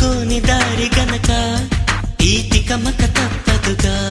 అనుకోని దారి గనక ఈ తికమక తప్పదుగా.